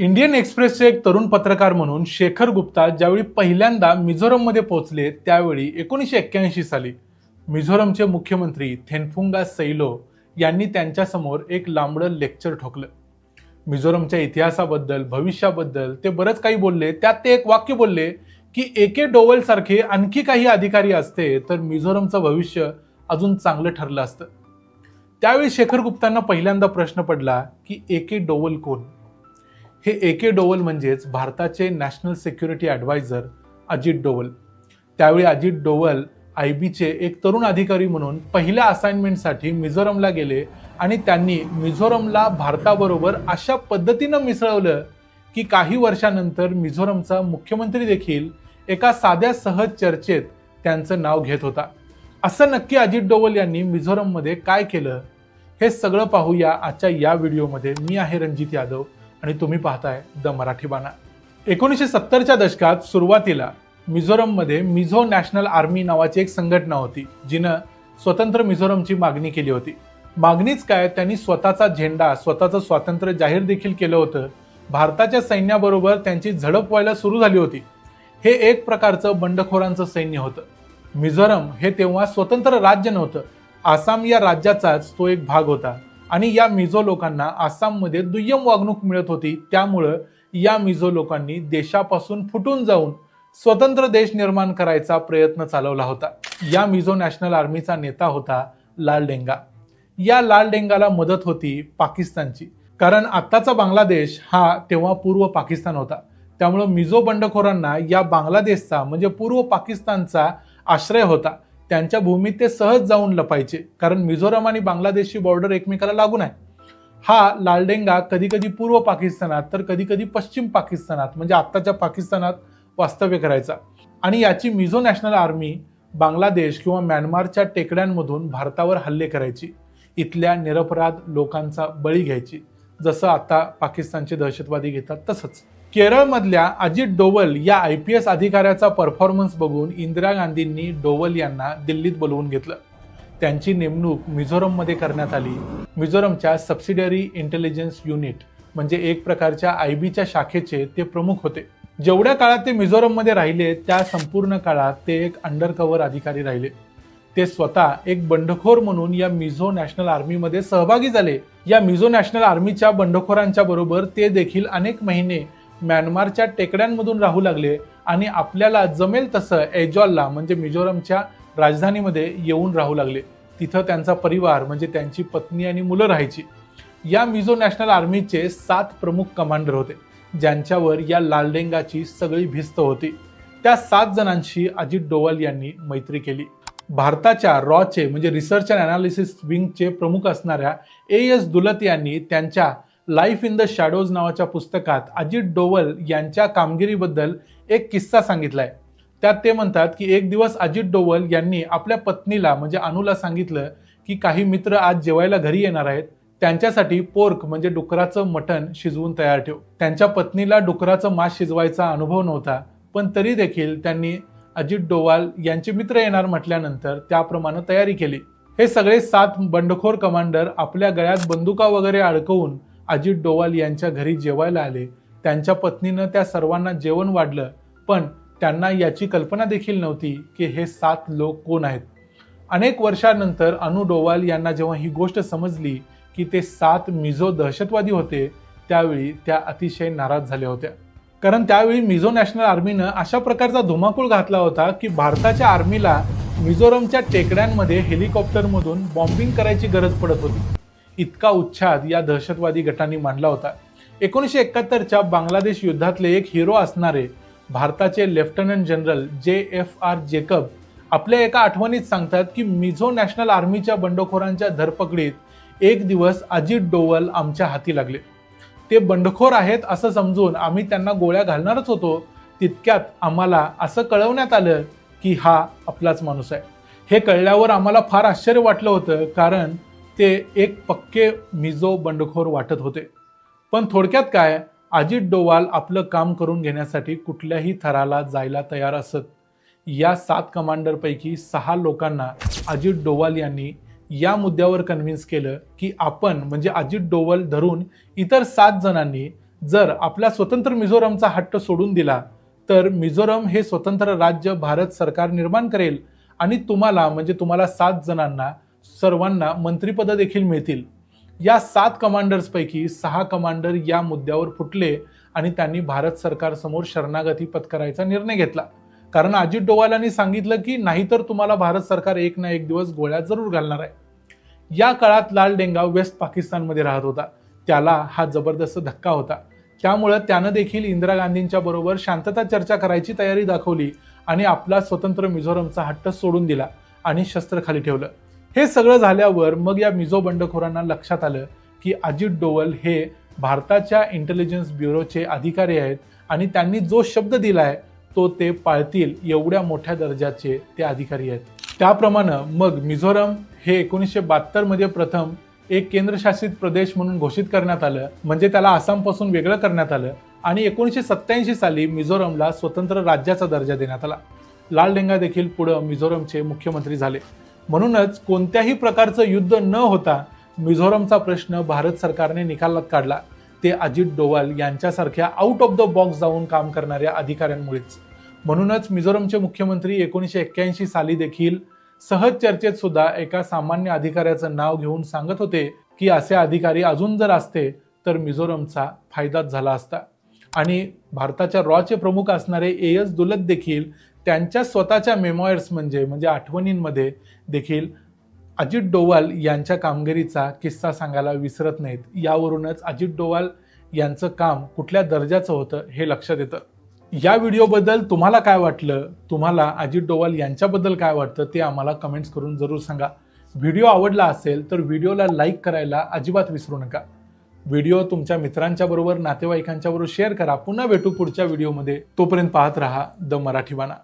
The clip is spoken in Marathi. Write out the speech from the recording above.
इंडियन एक्सप्रेसचे एक तरुण पत्रकार म्हणून शेखर गुप्ता ज्यावेळी पहिल्यांदा मिझोरममध्ये पोहोचले त्यावेळी एकोणीसशे एक्क्याऐंशी साली मिझोरमचे मुख्यमंत्री थेनफुंगा सैलो यांनी त्यांच्यासमोर एक लांबडं लेक्चर ठोकलं. मिझोरमच्या इतिहासाबद्दल भविष्याबद्दल ते बरंच काही बोलले. त्यात ते एक वाक्य बोलले की एके डोवलसारखे डोवल सारखे आणखी काही अधिकारी असते तर मिझोरमचं भविष्य अजून चांगलं ठरलं असतं. त्यावेळी शेखर गुप्तांना पहिल्यांदा प्रश्न पडला की एके डोवल कोण? हे ए के डोवल म्हणजेच भारताचे national security adviser Ajit Doval. त्यावेळी अजित डोवल आय बीचे एक तरुण अधिकारी म्हणून पहिल्या असाइनमेंटसाठी मिझोरमला गेले आणि त्यांनी मिझोरमला भारताबरोबर अशा पद्धतीनं मिसळवलं की काही वर्षानंतर मिझोरमचा मुख्यमंत्री देखील एका साध्या सहज चर्चेत त्यांचं नाव घेत होता. असं नक्की अजित डोवल यांनी मिझोरममध्ये काय केलं? हे सगळं पाहूया आजच्या या व्हिडिओमध्ये. मी आहे रणजित यादव. आणि तुम्ही पाहताय द मराठी बाणा. एकोणीसशे सत्तरच्या दशकात सुरुवातीला मिझोरममध्ये मिझो नॅशनल आर्मी नावाची एक संघटना होती जिनं स्वतंत्र मिझोरमची मागणी केली होती. मागणीच काय त्यांनी स्वतःचा झेंडा स्वतःचं स्वातंत्र्य जाहीर देखील केलं होतं. भारताच्या सैन्याबरोबर त्यांची झडप व्हायला सुरू झाली होती. हे एक प्रकारचं बंडखोरांचं सैन्य होतं. मिझोरम हे तेव्हा स्वतंत्र राज्य नव्हतं. आसाम या राज्याचाच तो एक भाग होता. आणि या मिझो लोकांना आसाममध्ये दुय्यम वागणूक मिळत होती. त्यामुळं या मिझो लोकांनी देशापासून फुटून जाऊन स्वतंत्र देश निर्माण करायचा प्रयत्न चालवला होता. या मिझो नॅशनल आर्मीचा नेता होता लाल डेंगा. या लाल डेंगाला मदत होती पाकिस्तानची. कारण आत्ताचा बांगलादेश हा तेव्हा पूर्व पाकिस्तान होता. त्यामुळं मिझो बंडखोरांना या बांगलादेशचा म्हणजे पूर्व पाकिस्तानचा आश्रय होता. त्यांच्या भूमीत ते सहज जाऊन लपायचे. कारण मिझोरम आणि बांगलादेशची बॉर्डर एकमेकाला लागून आहे हा लालडेंगा कधी कधी पूर्व पाकिस्तानात तर कधी कधी पश्चिम पाकिस्तानात म्हणजे आत्ताच्या पाकिस्तानात वास्तव्य करायचा. आणि याची मिझो नॅशनल आर्मी बांगलादेश किंवा म्यानमारच्या टेकड्यांमधून भारतावर हल्ले करायची. इथल्या निरपराध लोकांचा बळी घ्यायची. जसं आता पाकिस्तानचे दहशतवादी घेतात तसंच. केरळमधल्या अजित डोवल या आय पी एस अधिकाऱ्याचा परफॉर्मन्स बघून इंदिरा गांधींनी डोवल यांना दिल्लीत बोलवून घेतलं. त्यांची नेमणूक मिझोरममध्ये करण्यात आली. मिझोरमच्या सबसिडरी इंटेलिजन्स युनिट म्हणजे एक प्रकारच्या आय बीच्या शाखेचे ते प्रमुख होते. जेवढ्या काळात ते मिझोरममध्ये राहिले त्या संपूर्ण काळात ते एक अंडरकव्हर अधिकारी राहिले. ते स्वतः एक बंडखोर म्हणून या मिझो नॅशनल आर्मीमध्ये सहभागी झाले. या मिझो नॅशनल आर्मीच्या बंडखोरांच्या बरोबर ते देखील अनेक महिने म्यानमारच्या टेकड्यांमधून राहू लागले आणि आपल्याला जमेल तसं एजॉलला म्हणजे मिझोरमच्या राजधानीमध्ये येऊन राहू लागले. तिथं त्यांचा परिवार म्हणजे त्यांची पत्नी आणि मुलं राहायची. या मिझो नॅशनल आर्मीचे सात प्रमुख कमांडर होते ज्यांच्यावर या लालडेंगाची सगळी भिस्त होती. त्या सात जणांशी अजित डोवाल यांनी मैत्री केली. भारताच्या रॉचे म्हणजे रिसर्च अँड अनालिसिस विंगचे प्रमुख असणाऱ्या ए एस दुलत यांनी त्यांच्या लाईफ इन द शॅडोज नावाच्या पुस्तकात अजित डोवल यांच्या कामगिरीबद्दल एक किस्सा सांगितला आहे त्यात ते म्हणतात की एक दिवस अजित डोवल यांनी आपल्या पत्नीला म्हणजे अनुला सांगितलं की काही मित्र आज जेवायला घरी येणार आहेत. त्यांच्यासाठी पोर्क म्हणजे डुकराचं मटण शिजवून तयार ठेव. त्यांच्या पत्नीला डुकराचं मांस शिजवायचा अनुभव नव्हता पण तरी देखील त्यांनी अजित डोवाल यांचे मित्र येणार म्हटल्यानंतर त्याप्रमाणे तयारी केली. हे सगळे सात बंडखोर कमांडर आपल्या गळ्यात बंदुका वगैरे अडकवून अजित डोवाल यांच्या घरी जेवायला आले. त्यांच्या पत्नीनं त्या सर्वांना जेवण वाढलं पण त्यांना याची कल्पना देखील नव्हती की हे सात लोक कोण आहेत. अनेक वर्षानंतर अनु डोवाल यांना जेव्हा ही गोष्ट समजली की ते सात मिझो दहशतवादी होते त्यावेळी त्या अतिशय नाराज झाल्या होत्या. कारण त्यावेळी मिझो नॅशनल आर्मीनं अशा प्रकारचा धुमाकूळ घातला होता की भारताच्या आर्मीला मिझोरमच्या टेकड्यांमध्ये हेलिकॉप्टरमधून बॉम्बिंग करायची गरज पडत होती. इतका उच्छाद या दहशतवादी गटांनी मांडला होता. एकोणीसशे एकाहत्तरच्या बांगलादेश युद्धातले एक हिरो असणारे भारताचे lieutenant general J F R Jacob आपल्या एका आठवणीत सांगतात की मिझो नॅशनल आर्मीच्या बंडखोरांच्या धरपकडीत एक दिवस अजित डोवल आमच्या हाती लागले. ते बंडखोर आहेत असं समजून आम्ही त्यांना गोळ्या घालणारच होतो. तितक्यात आम्हाला असं कळवण्यात आलं की हा आपलाच माणूस आहे. हे कळल्यावर आम्हाला फार आश्चर्य वाटलं होतं कारण ते एक पक्के मिजो बंडखोर वाटत होते. पण थोडक्यात काय? अजित डोवाल आपलं काम करून घेण्यासाठी कुठल्याही थराला जायला तयार असत. या सात कमांडरपैकी सहा लोकांना अजित डोवाल यांनी या मुद्द्यावर कन्व्हिन्स केलं की आपण म्हणजे अजित डोवाल धरून इतर सात जणांनी जर आपल्या स्वतंत्र मिझोरमचा हट्ट सोडून दिला तर मिझोरम हे स्वतंत्र राज्य भारत सरकार निर्माण करेल आणि तुम्हाला म्हणजे तुम्हाला सात जणांना सर्वांना मंत्रिपद देखील मिळतील. या सात कमांडर्सपैकी सहा कमांडर या मुद्द्यावर फुटले आणि त्यांनी भारत सरकारसमोर शरणागती पत्करायचा निर्णय घेतला. कारण अजित डोवालांनी सांगितलं की नाहीतर तुम्हाला भारत सरकार एक ना एक दिवस गोळ्या जरूर घालणार आहे. या काळात लाल डेंगा वेस्ट पाकिस्तानमध्ये राहत होता. त्याला हा जबरदस्त धक्का होता. त्यामुळं त्यानं देखील इंदिरा गांधींच्या बरोबर शांतता चर्चा करायची तयारी दाखवली आणि आपला स्वतंत्र मिझोरमचा हट्ट सोडून दिला आणि शस्त्र खाली ठेवलं. हे सगळं झाल्यावर मग या मिझो बंडखोरांना लक्षात आलं की अजित डोवल हे भारताच्या इंटेलिजन्स ब्युरोचे अधिकारी आहेत आणि त्यांनी जो शब्द दिला आहे तो ते पाळतील एवढ्या मोठ्या दर्जाचे ते अधिकारी आहेत. त्याप्रमाणे मग मिझोरम हे एकोणीसशे बहात्तरमध्ये प्रथम एक केंद्रशासित प्रदेश म्हणून घोषित करण्यात आलं म्हणजे त्याला आसामपासून वेगळं करण्यात आलं आणि एकोणीसशे सत्याऐंशी साली मिझोरमला स्वतंत्र राज्याचा दर्जा देण्यात आला. लाल डेंगा देखील पुढं मिझोरमचे मुख्यमंत्री झाले. म्हणूनच कोणत्याही प्रकारचं युद्ध न होता मिझोरमचा प्रश्न भारत सरकारने निकालात काढला. ते अजित डोवाल यांच्यासारख्या आउट ऑफ द बॉक्स जाऊन काम करणाऱ्या अधिकाऱ्यांमुळेच. म्हणूनच मिझोरमचे मुख्यमंत्री एकोणीसशे एक्क्याऐंशी साली देखील सहज चर्चेत सुद्धा एका सामान्य अधिकाऱ्याचं नाव घेऊन सांगत होते की असे अधिकारी अजून जर असते तर मिझोरमचा फायदाच झाला असता. आणि भारताच्या रॉचे प्रमुख असणारे ए एस दुलत देखील त्यांच्या स्वतःच्या मेमॉयर्स म्हणजे म्हणजे आठवणींमध्ये देखील अजित डोवाल यांच्या कामगिरीचा किस्सा सांगायला विसरत नाहीत. यावरूनच अजित डोवाल यांचं काम कुठल्या दर्जाचं होतं हे लक्षात येतं. या व्हिडिओबद्दल तुम्हाला काय वाटलं? तुम्हाला अजित डोवाल यांच्याबद्दल काय वाटतं? ते आम्हाला कमेंट्स करून जरूर सांगा. व्हिडिओ आवडला असेल तर व्हिडिओला लाईक करायला अजिबात विसरू नका. व्हिडिओ तुमच्या मित्रांच्या बरोबर नातेवाईकांच्या बरोबर शेअर करा. पुन्हा भेटू पुढच्या व्हिडिओमध्ये. तोपर्यंत पाहत राहा द मराठीवाणा